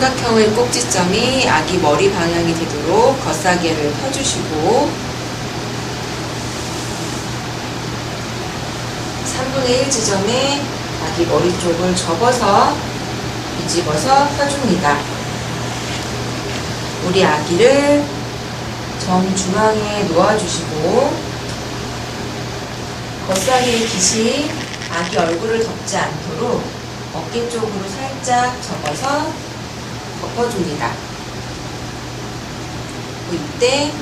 삼각형의 꼭지점이 아기 머리 방향이 되도록 겉사계를 펴주시고 3분의 1 지점에 아기 머리 쪽을 접어서 뒤집어서 펴줍니다. 우리 아기를 정중앙에 놓아주시고 겉사계의 깃이 아기 얼굴을 덮지 않도록 어깨 쪽으로 살짝 접어서 덮어줍니다. 이때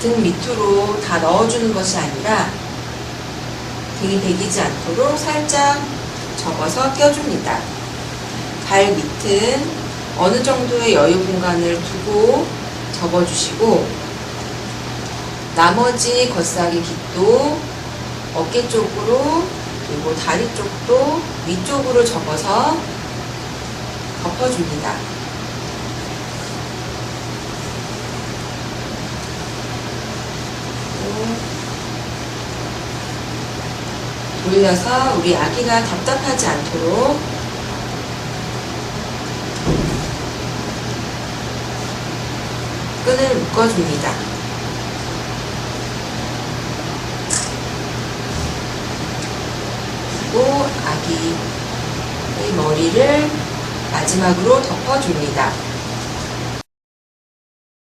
등 밑으로 다 넣어주는 것이 아니라 등이 베기지 않도록 살짝 접어서 껴줍니다. 발 밑은 어느 정도의 여유 공간을 두고 접어주시고 나머지 겉사기 깃도 어깨 쪽으로 그리고 다리 쪽도 위쪽으로 접어서 덮어줍니다. 또 돌려서 우리 아기가 답답하지 않도록 끈을 묶어줍니다. 그리고 아기의 머리를 마지막으로 덮어줍니다.